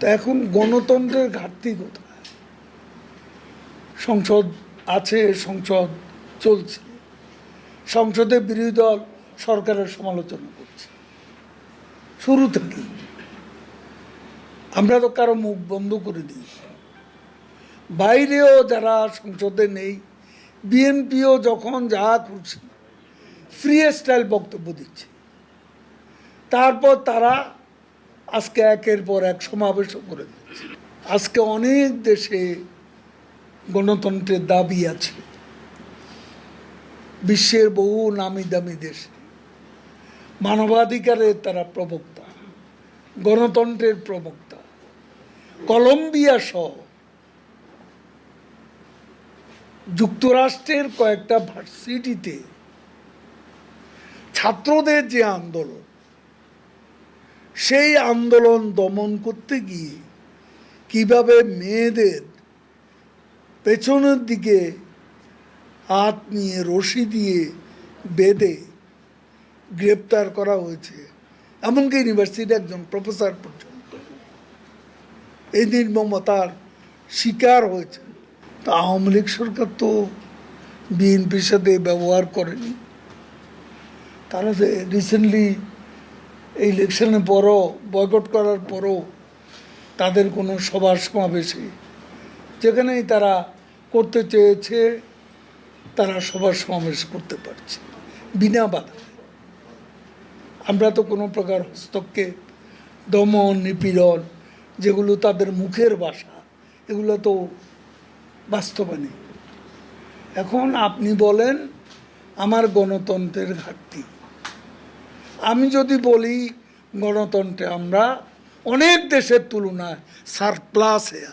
তা এখন গণতন্ত্রের ঘাটতি কোথায়? সংসদ আছে, সংসদ চলছে। সংসদে বিরোধী দল সরকারের সমালোচনা করছে। শুরু থেকেই আমরা তো কারও মুখ বন্ধ করে দিই। বাইরেও যারা সংসদে নেই, বিএনপিও যখন যা করছে ফ্রি স্টাইল বক্তব্য দিচ্ছে। তারপর তারা আজকে একের পর এক সমাবেশও করে দিচ্ছে আজকে অনেক দেশে গণতন্ত্রের দাবি আছে। বিশ্বের বহু নামি দামি দেশে। মানবাধিকারের তারা প্রবক্তা, গণতন্ত্রের প্রবক্তা, কলম্বিয়া সহ যুক্তরাষ্ট্রের কয়েকটা ভার্সিটিতে ছাত্রদের যে আন্দোলন সেই আন্দোলন দমন করতে গিয়ে কীভাবে মেয়েদের পেছনের দিকে হাত নিয়ে রশি দিয়ে বেঁধে গ্রেপ্তার করা হয়েছে? এমনকি ইউনিভার্সিটির একজন প্রফেসর পর্যন্ত। এই নির্মমতার শিকার হয়েছে তা আওয়ামী লীগ সরকার তো বিএনপির সাথে ব্যবহার করেনি। তারা রিসেন্টলি এই ইলেকশনের পরও, বয়কট করার পরও তাদের কোনো সভা সমাবেশে যেখানেই তারা করতে চেয়েছে, তারা সভা সমাবেশ করতে পারছে বিনা বাধা আমরা তো কোনো প্রকার হস্তক্ষেপ, দমন, নিপীড়ন যেগুলো তাদের মুখের বাসা এগুলো তো বাস্তবে নেই এখন আপনি বলেন, আমার গণতন্ত্রের ঘাটতি। আমি যদি বলি গণতন্ত্রে আমরা অনেক দেশের তুলনায় সারপ্লাসে আছি।